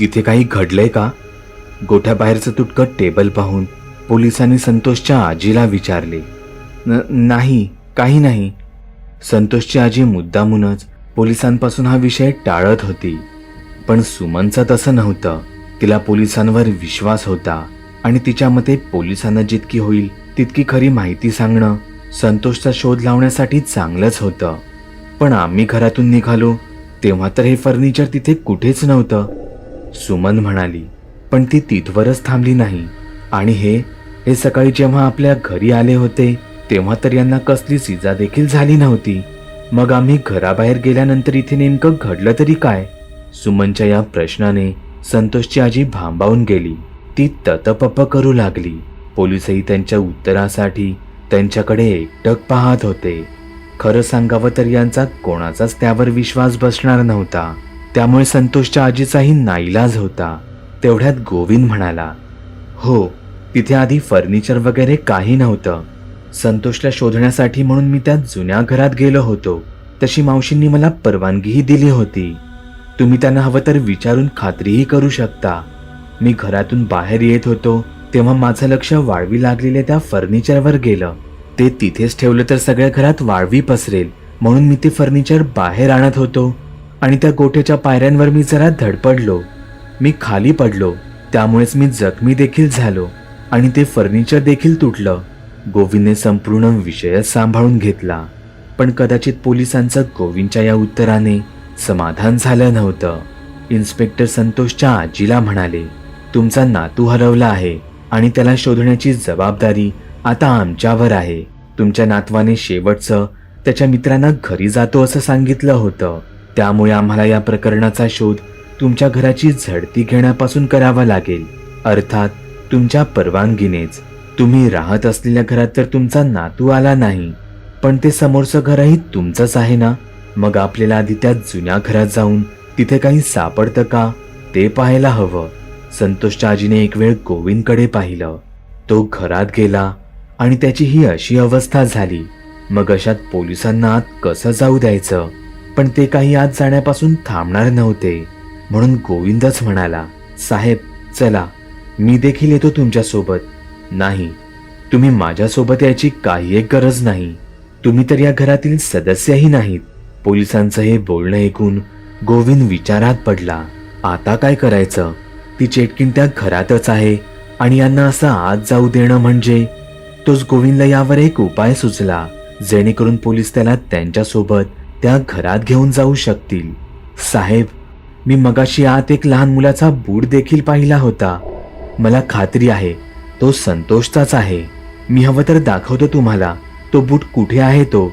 तिथे काही घडलंय का? गोठ्याबाहेरचं तुटकं टेबल पाहून पोलिसांनी संतोषच्या आजीला विचारले. "न- नाही काही नाही. संतोषची आजी मुद्दामूनच पोलिसांपासून हा विषय टाळत होती. पण सुमनचं तसं नव्हतं. तिला पोलिसांवर विश्वास होता आणि तिच्या मते पोलिसांना जितकी होईल तितकी खरी माहिती सांगणं संतोषचा शोध लावण्यासाठी चांगलंच होतं. पण आम्ही घरातून निघालो तेव्हा तर हे फर्निचर तिथे कुठेच नव्हतं. सुमन म्हणाली पण ती तिथवरच थांबली नाही. आणि हे हे सकाळी जेव्हा आपल्या घरी आले होते तेव्हा तर यांना कसली इजा देखील झाली नव्हती. मग आम्ही घराबाहेर गेल्यानंतर इथे नेमकं घडलं तरी काय? सुमनच्या या प्रश्नाने संतोषची आजी भांबावून गेली. ती ततपप करू लागली. पोलिसही त्यांच्या उत्तरासाठी त्यांच्याकडे एकटक पाहत होते. खरं सांगावं तर यांचा कोणाचाच त्यावर विश्वास बसणार नव्हता. त्यामुळे संतोषच्या आजीचाही नाईलाज होता. तेवढ्यात गोविंद म्हणाला हो तिथे आधी फर्निचर वगैरे काही नव्हतं. संतोषला शोधण्यासाठी म्हणून मी त्या जुन्या घरात गेलो होतो. तशी मावशींनी मला परवानगीही दिली होती. तुम्ही त्यांना हवं तर विचारून खात्रीही करू शकता. मी घरातून बाहेर येत होतो तेव्हा माझं लक्ष वाळवी लागलेल्या त्या फर्निचरवर गेलं. ते तिथेच ठेवलं तर सगळ्या घरात वाळवी पसरेल म्हणून मी ते फर्निचर बाहेर आणत होतो. आणि त्या गोठ्याच्या पायऱ्यांवर मी जरा धडपडलो मी खाली पडलो. त्यामुळेच मी जखमी देखील झालो आणि ते फर्निचर देखील तुटलं. गोविंदने संपूर्ण विषयच सांभाळून घेतला. पण कदाचित पोलिसांचं गोविंदच्या या उत्तराने समाधान झालं नव्हतं. इन्स्पेक्टर संतोषच्या आजीला म्हणाले तुमचा नातू हरवला आहे आणि त्याला शोधण्याची जबाबदारी आता आमच्यावर आहे. तुमच्या नातवाने शेवटचं त्याच्या मित्रांना घरी जातो असं सांगितलं होतं. त्यामुळे आम्हाला या प्रकरणाचा शोध तुमच्या घराची झडती घेण्यापासून करावा लागेल. अर्थात तुमच्या परवानगीनेच. तुम्ही राहत असलेल्या घरात तर तुमचा नातू आला नाही. पण ते समोरचं घरही तुमचंच आहे ना? मग आपल्याला आधी त्या जुन्या घरात जाऊन तिथे काही सापडतं का? ते पाहायला हवं. संतोषच्या आजीने एक वेळ गोविंदकडे पाहिलं. तो घरात गेला आणि त्याची ही अशी अवस्था झाली. मग अशात पोलिसांना आत कसं जाऊ द्यायचं? पण ते काही आत जाण्यापासून थांबणार नव्हते. म्हणून गोविंदच म्हणाला साहेब चला मी देखील येतो तुमच्यासोबत. नाही तुम्ही माझ्यासोबत यायची काही एक गरज नाही. तुम्ही तर या घरातील सदस्यही नाहीत. पोलिसांचं हे बोलणं ऐकून गोविंद विचारात पडला आता काय करायचं? ती चेटकीन त्या घरातच आहे आणि यांना असं आत जाऊ देणं म्हणजे? तोच गोविंदला यावर एक उपाय सुचला जेणेकरून पोलीस त्याला त्यांच्यासोबत त्या घरात घेऊन जाऊ शकतील. साहेब मी मगाशी आत एक लहान मुलाचा बूट देखील पाहिला होता. मला खात्री आहे तो संतोषचाच आहे. मी हवं तर दाखवतो तुम्हाला तो बूट कुठे आहे तो?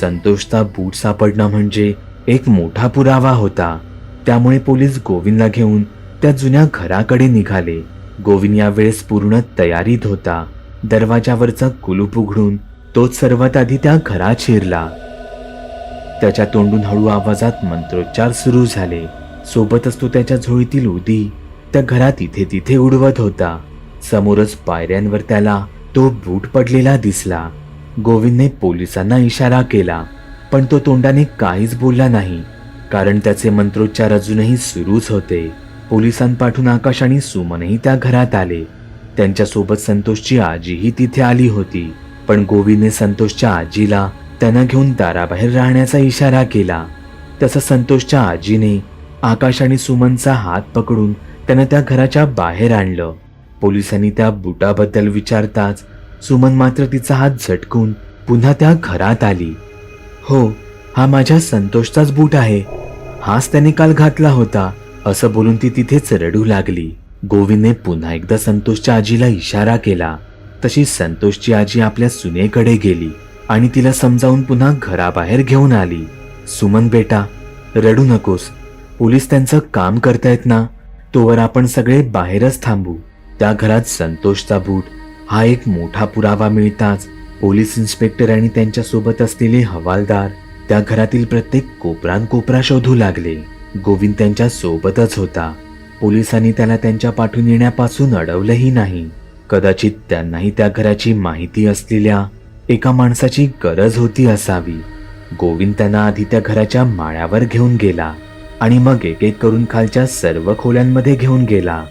संतोषचा बूट सापडणं म्हणजे एक मोठा पुरावा होता. त्यामुळे पोलीस गोविंदला घेऊन त्या जुन्या घराकडे निघाले. गोविंद यावेळेस पूर्ण तयारीत होता. दरवाजावरचा कुलूप उघडून तोच सर्वात आधी त्या घरात शिरला. त्याच्या तोंडून हळू आवाजात मंत्रोच्चार सुरू झाले. सोबतच तो त्याच्या झोळीतील उदी त्या घरात इथे तिथे उडवत होता. समोरच पायऱ्यांवर त्याला तो बूट पडलेला दिसला. गोविंदने पोलिसांना इशारा केला पण तो तोंडाने काहीच बोलला नाही कारण त्याचे मंत्रोच्चार अजूनही सुरूच होते. पोलिसांपाठून आकाश आणि सुमनही त्या घरात आले. त्यांच्यासोबत संतोषची आजीही तिथे आली होती पण गोविंदने संतोषच्या आजीला त्यांना घेऊन दाराबाहेर राहण्याचा इशारा केला. तसं संतोषच्या आजीने आकाश आणि सुमनचा हात पकडून त्यांना त्या घराच्या बाहेर आणलं. पोलिसांनी त्या बुटाबद्दल विचारताच सुमन मात्र तिचा हात झटकून पुन्हा त्या घरात आली. हो हा माझ्या संतोषचाच बूट आहे. हाच त्याने काल घातला होता असं बोलून ती तिथेच रडू लागली. गोविंदने पुन्हा एकदा संतोषच्या आजीला इशारा केला. तशी संतोषची आजी आपल्या सुनेकडे गेली. आणि तिला समजावून पुन्हा घराबाहेर घेऊन आली. सुमन बेटा रडू नकोस. पोलीस त्यांचं काम करतायत ना. तोवर आपण सगळे बाहेरच थांबू. त्या घरात संतोषचा बूट हा एक मोठा पुरावा मिळताच पोलीस इन्स्पेक्टर आणि त्यांच्यासोबत असलेले हवालदार त्या घरातील प्रत्येक कोपरान कोपरा शोधू लागले. गोविंद त्यांच्या सोबतच होता. पोलिसांनी त्याला त्यांच्या पाठून येण्यापासून अडवलंही नाही. कदाचित त्यांनाही त्या घराची माहिती असलेल्या एका माणसाची गरज होती असावी. गोविंद त्यांना आधी त्या घराच्या माळ्यावर घेऊन गेला आणि मग एक एक करून खालच्या सर्व खोल्यांमध्ये घेऊन गेला.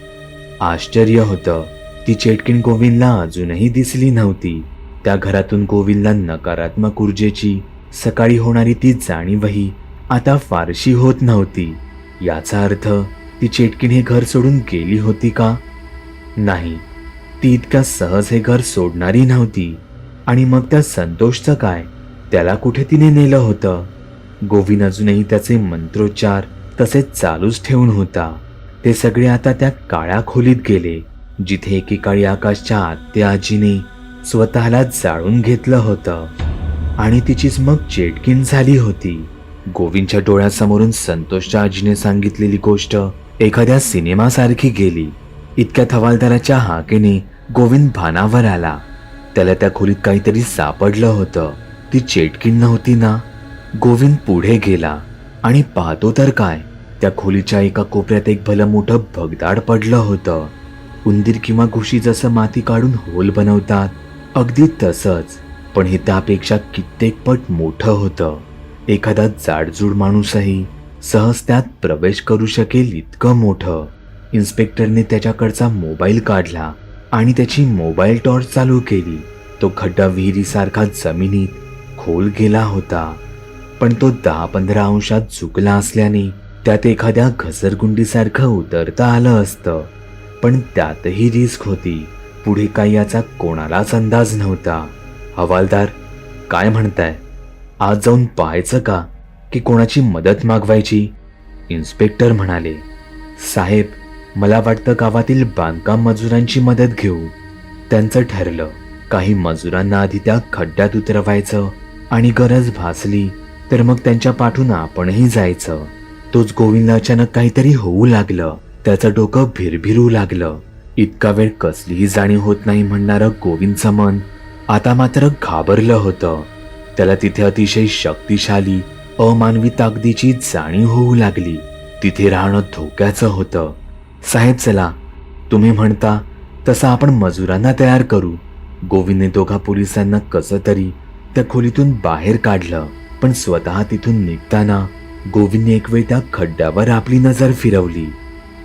आश्चर्य होतं ती चेटकीण गोविंदला अजूनही दिसली नव्हती. त्या घरातून गोविंदला नकारात्मक ऊर्जेची सकाळी होणारी ती जाणीवही आता फारशी होत नव्हती. याचा अर्थ ती चेटकीण हे घर सोडून गेली होती का? नाही. ती इतक्या सहज हे घर सोडणारी नव्हती. आणि मग त्या संतोषचं काय? त्याला कुठे तिने नेलं होतं? गोविंद अजूनही त्याचे मंत्रोच्चार तसेच चालूच ठेवून होता. ते सगळे आता त्या काळ्या खोलीत गेले जिथे एकेकाळी आकाशच्या आत्या आजीने स्वतःला जाळून घेतलं होतं. आणि तिचीच मग चेटकीण झाली होती. गोविंदच्या डोळ्यासमोरून संतोषच्या आजीने सांगितलेली गोष्ट एखाद्या सिनेमासारखी गेली. इतक्या थवालदाराच्या हाकेने गोविंद भानावर आला. त्याला त्या खोलीत काहीतरी सापडलं होतं. ती चेटकीण नव्हती ना? गोविंद पुढे गेला आणि पाहतो तर काय त्या खोलीच्या एका कोपऱ्यात एक भलं मोठं भगदाड पडलं होतं. उंदीर किंवा घुशी जसं माती काढून होल बनवतात अगदी तसंच पण हे त्यापेक्षा कित्येक पट मोठं होतं. एखादा जाडजूड माणूसही सहज त्यात प्रवेश करू शकेल इतकं मोठं. इन्स्पेक्टरने त्याच्याकडचा मोबाईल काढला आणि त्याची मोबाईल टॉर्च चालू केली. तो खड्डा विहिरीसारखा जमिनीत खोल गेला होता. पण तो दहा पंधरा अंशात झुकला असल्याने त्यात एखाद्या घसरगुंडीसारखं उतरता आलं असतं. पण त्यातही रिस्क होती. पुढे काही याचा कोणालाच अंदाज नव्हता. हवालदार काय म्हणताय? आज जाऊन पाहायचं का? की कोणाची मदत मागवायची? इन्स्पेक्टर म्हणाले. साहेब मला वाटतं गावातील बांधकाम मजुरांची मदत घेऊ. त्यांचं ठरलं. काही मजुरांना आधी त्या खड्ड्यात उतरवायचं आणि गरज भासली तर मग त्यांच्या पाठून आपणही जायचं. तोच गोविंदला अचानक काहीतरी होऊ लागलं. त्याचं डोकं भिरभिरू लागलं. इतका वेळ कसलीही जाणीव होत नाही म्हणणारं गोविंदचं मन आता मात्र घाबरलं होतं. त्याला तिथे अतिशय शक्तिशाली अमानवी ताकदीची जाणीव होऊ लागली. तिथे राहणं धोक्याचं होतं. साहेब चला. तुम्ही म्हणता तसं आपण मजुरांना तयार करू. गोविंदने दोघा पोलिसांना कसं तरी त्या खोलीतून बाहेर काढलं. पण स्वतः तिथून निघताना गोविंदने एक वेळ त्या खड्ड्यावर आपली नजर फिरवली.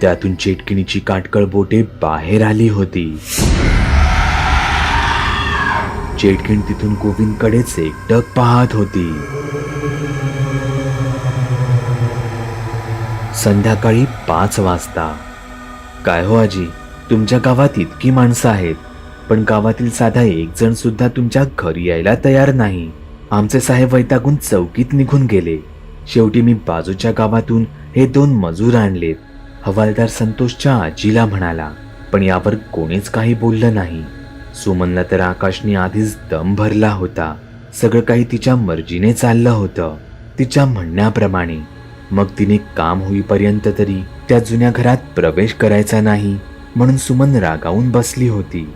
त्यातून चेटकिणीची काटकळ बोटे बाहेर आली होती. चेटकिण तिथून गोविंदकडेच एकटक पाहत होती. संध्याकाळी पाच वाजता काय हो आजी? तुमच्या गावात इतकी माणसं आहेत. पण गावातील साधा एक जण सुद्धा तुमच्या घरी यायला तयार नाही. आमचे साहेब वैतागून चौकीत निघून गेले. शेवटी मी बाजूच्या गावातून हे दोन मजूर आणलेत. हवालदार संतोषच्या आजीला म्हणाला पण यावर कोणीच काही बोललं नाही. सुमनला तर आकाशने आधीच दम भरला होता. सगळं काही तिच्या मर्जीने चाललं होतं. तिच्या म्हणण्याप्रमाणे मग तिने काम होईपर्यंत तरी त्या जुन्या घरात प्रवेश करायचा नाही म्हणून सुमन रागावून बसली होती.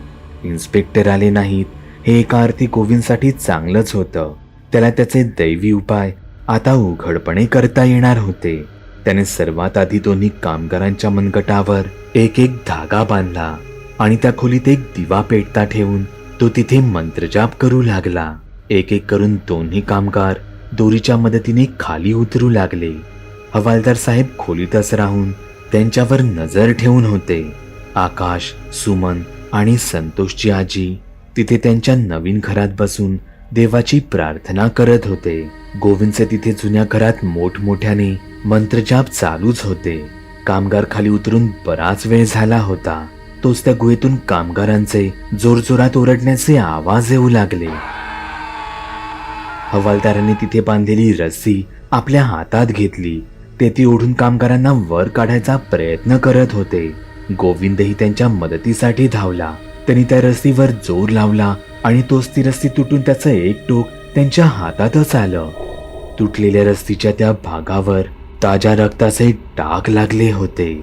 इन्स्पेक्टर आले नाहीत हे एका अर्थी गोविंदसाठी चांगलंच होतं. त्याला त्याचे दैवी उपाय आता उघडपणे करता येणार होते. त्याने सर्वात आधी दोन्ही कामगारांच्या मनगटावर एक एक धागा बांधला आणि त्या खोलीत एक दिवा पेटता ठेवून तो तिथे मंत्रजाप करू लागला. एक एक करून दोन्ही कामगार दोरीच्या मदतीने खाली उतरू लागले. हवालदार साहेब खोलीतच राहून त्यांच्यावर नजर ठेवून होते. आकाश सुमन आणि संतोषची आजी तिथे त्यांच्या नवीन घरात बसून देवाची प्रार्थना करत होते. गोविंदचे तिथे जुन्या घरात मोठमोठ्याने मंत्रजाप चालूच होते. कामगार खाली उतरून बराच वेळ झाला होता. तोच त्या गुहेतून कामगारांचे जोरजोरात ओरडण्याचे आवाज येऊ लागले. हवालदाराने तिथे बांधलेली रस्सी आपल्या हातात घेतली. ते ती ओढून कामगारांना वर काढायचा प्रयत्न करत होते. गोविंदही त्यांच्या मदतीसाठी धावला. त्यांनी त्या रस्सीवर जोर लावला आणि तोच ती रस्सी तुटून त्याचं एक टोक त्यांच्या हातातच आलं. तुटलेल्या रस्तीच्या त्या भागावर ताज्या रक्ताचे डाग लागले होते.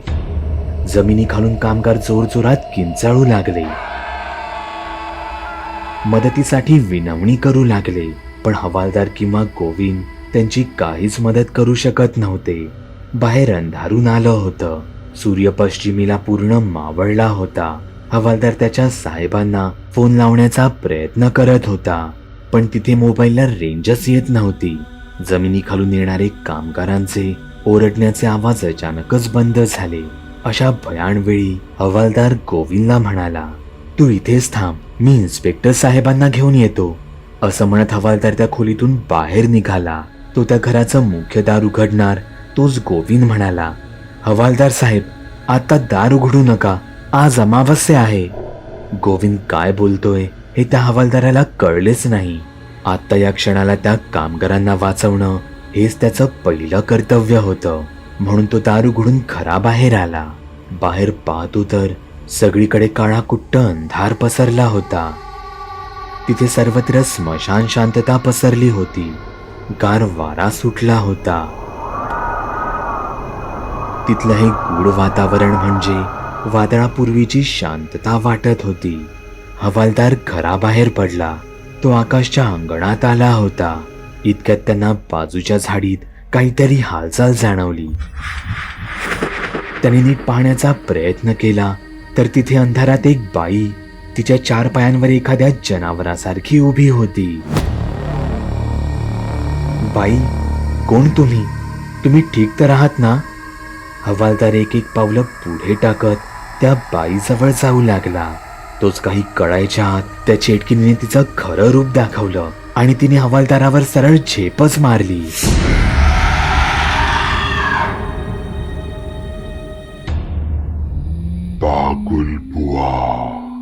जमिनी खालून कामगार जोरजोरात किंचाळू लागले. मदतीसाठी विनवणी करू लागले पण हवालदार किंवा गोविंद त्यांची काहीच मदत करू शकत नव्हते. बाहेर अंधारून आलं होतं. सूर्य पश्चिमीला पूर्ण मावळला होता. हवालदार त्याच्या साहेबांना फोन लावण्याचा प्रयत्न करत होता. पण तिथे मोबाईलला रेंजच येत नव्हती. जमिनीखालून येणारे कामगारांचे ओरडण्याचे आवाज अचानकच बंद झाले. अशा भयान वेळी हवालदार गोविंदला म्हणाला तू इथेच थांब. मी इन्स्पेक्टर साहेबांना घेऊन येतो. असं म्हणत हवालदार त्या खोलीतून बाहेर निघाला. तो त्या घराचं मुख्य दार उघडणार तोच गोविंद म्हणाला हवालदार साहेब आता दार उघडू नका आज अमावस्या आहे. गोविंद काय बोलतोय हे त्या हवालदाराला कळलेच नाही. आता या क्षणाला त्या कामगारांना वाचवणं हेच त्याचं पहिलं कर्तव्य होतं. म्हणून तो दार उघडून खरा बाहेर आला. बाहेर पाहतो तर सगळीकडे काळा कुट्ट अंधार पसरला होता. तिथे सर्वत्र स्मशान शांतता पसरली होती. गार वारा सुटला होता. तिथलं हे गूढ वातावरण म्हणजे वादळापूर्वीची शांतता वाटत होती. हवालदार घराबाहेर पडला. तो आकाशच्या अंगणात आला होता. इतक्यात त्यांना बाजूच्या झाडीत काहीतरी हालचाल जाणवली. त्याने नीट पाहण्याचा प्रयत्न केला तर तिथे अंधारात एक बाई तिच्या चार पायांवर एखाद्या जनावरासारखी उभी होती. बाई कोण तुम्ही? तुम्ही ठीक तर आहात ना? हवालदार एक एक पावलं पुढे टाकत त्या बाईजवळ जाऊ लागला. तोच काही कळायच्या आत त्या चेटकिनीने तिचं खरं रूप दाखवलं आणि तिने हवालदारावर सरळ झेपच मारली. बागुल बुवा.